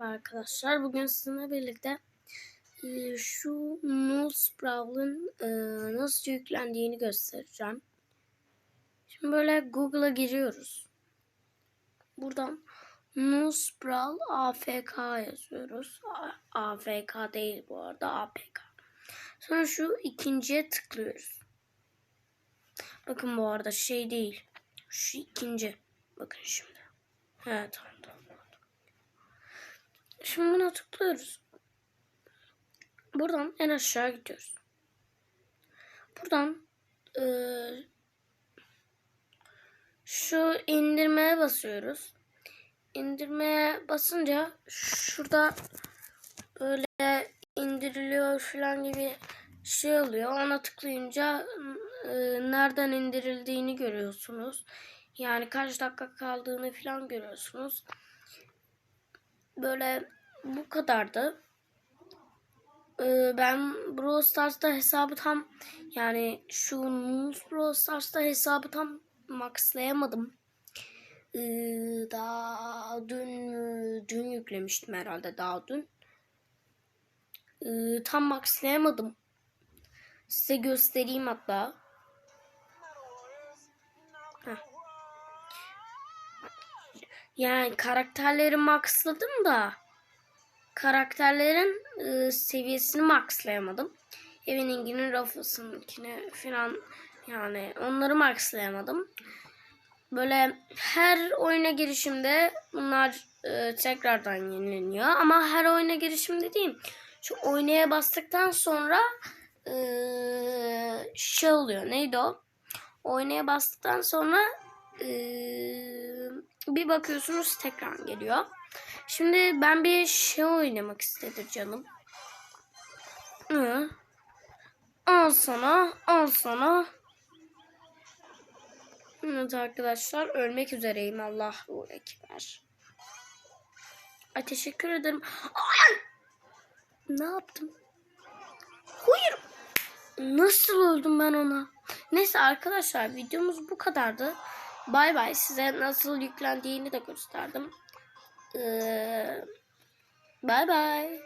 Arkadaşlar bugün sizinle birlikte e, şu Brawl'ın e, nasıl yüklendiğini göstereceğim. Şimdi böyle Google'a giriyoruz. Buradan Brawl AFK yazıyoruz. AFK değil bu arada APK. Sonra şu ikinciye tıklıyoruz. Bakın bu arada şey değil. Şu ikinci. Bakın şimdi. Evet tamam tamam. Şimdi buna tıklıyoruz. Buradan en aşağı gidiyoruz. Buradan eee, şu indirmeye basıyoruz. İndirmeye basınca şurada böyle indiriliyor falan gibi şey oluyor. Ona tıklayınca eee, nereden indirildiğini görüyorsunuz. Yani kaç dakika kaldığını falan görüyorsunuz böyle bu kadardı. Ee, ben Brawl Stars'ta hesabı tam yani şu Brawl Stars'ta hesabı tam maxlayamadım. Ee, daha dün dün yüklemiştim herhalde daha dün. Ee, tam maxlayamadım. Size göstereyim hatta. Heh. Yani karakterleri maxladım da karakterlerin e, seviyesini maxlayamadım. Evininginin Ruffles'ınkini falan yani onları maxlayamadım. Böyle her oyuna girişimde bunlar e, tekrardan yenileniyor. Ama her oyuna girişimde değil. Şu oynaya bastıktan sonra e, şey oluyor. Neydi o? Oynaya bastıktan sonra e, bir bakıyorsunuz tekrar geliyor. Şimdi ben bir şey oynamak istedim canım. Hı. Al sana, al sana. Evet arkadaşlar ölmek üzereyim Allahu Ekber. Ay teşekkür ederim. Ay! Ne yaptım? Hayır. Nasıl öldüm ben ona? Neyse arkadaşlar videomuz bu kadardı. Bay bay size nasıl yüklendiğini de gösterdim. Ee, bay bay.